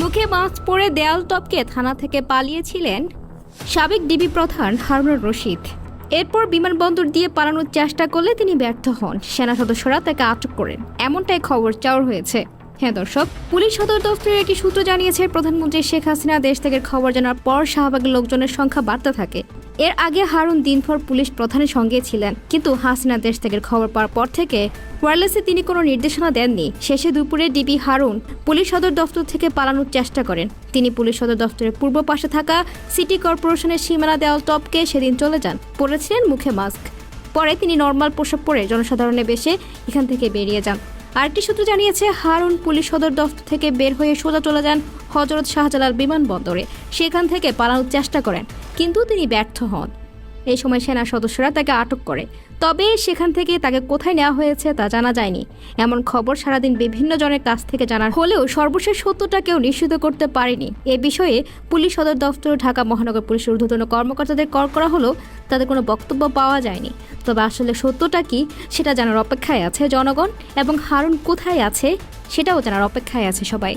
মুখে মাস্ক পরে দেয়াল টপকে থানা থেকে পালিয়েছিলেন সাবেক ডিবি প্রধান হারুনুর রশিদ। এরপর বিমানবন্দর দিয়ে পালানোর চেষ্টা করলে তিনি ব্যর্থ হন। সেনা সদস্যরা তাকে আটক করেন। এমনটাই খবর চাওয়ার হয়েছে। হ্যাঁ দর্শক, পুলিশ সদর দফতরের একটি সূত্র জানিয়েছে, প্রধানমন্ত্রী শেখ হাসিনা দেশ থেকে খবর জানার পর শাহবাগের লোকজনের সংখ্যা বাড়তে থাকে। এর আগে হারুন দিনভর পুলিশ প্রধানের সঙ্গে ছিলেন। কিন্তু হাসিনা দেশ থেকে খবর পাওয়ার পর থেকে ওয়ারলেসে তিনি কোনো নির্দেশনা দেননি। শেষে দুপুরে ডিবি হারুন পুলিশ সদর দফতর থেকে পালানোর চেষ্টা করেন। তিনি পুলিশ সদর দফতরের পূর্ব পাশে থাকা সিটি কর্পোরেশনের সীমানা দেওয়াল টপকে সেদিন চলে যান। পরেছিলেন মুখে মাস্ক। পরে তিনি নর্মাল পোশাক পরে জনসাধারণের বেশে এখান থেকে বেরিয়ে যান। আরেকটি সূত্র জানিয়েছে, হারুন পুলিশ সদর দফতর থেকে বের হয়ে সোজা চলে যান হজরত শাহজালাল বিমানবন্দরে। সেখান থেকে পালানোর চেষ্টা করেন। কিন্তু তিনি ব্যর্থ হন। এই সময় সেনা সদস্যরা তাকে আটক করে। তবে সেখান থেকে তাকে কোথায় নেওয়া হয়েছে তা জানা যায়নি। এমন খবর সারাদিন বিভিন্ন জনের কাছ থেকে জানার হলেও সর্বশেষ সত্যটা কেউ নিশ্চিত করতে পারেনি। এ বিষয়ে পুলিশ সদর দফতর ঢাকা মহানগর পুলিশের ঊর্ধ্বতন কর্মকর্তাদের কল করা হলো। তাদের কোনো বক্তব্য পাওয়া যায়নি। তবে আসলে সত্যটা কি, সেটা জানার অপেক্ষায় আছে জনগণ এবং হারুন কোথায় আছে, সেটাও জানার অপেক্ষায় আছে সবাই।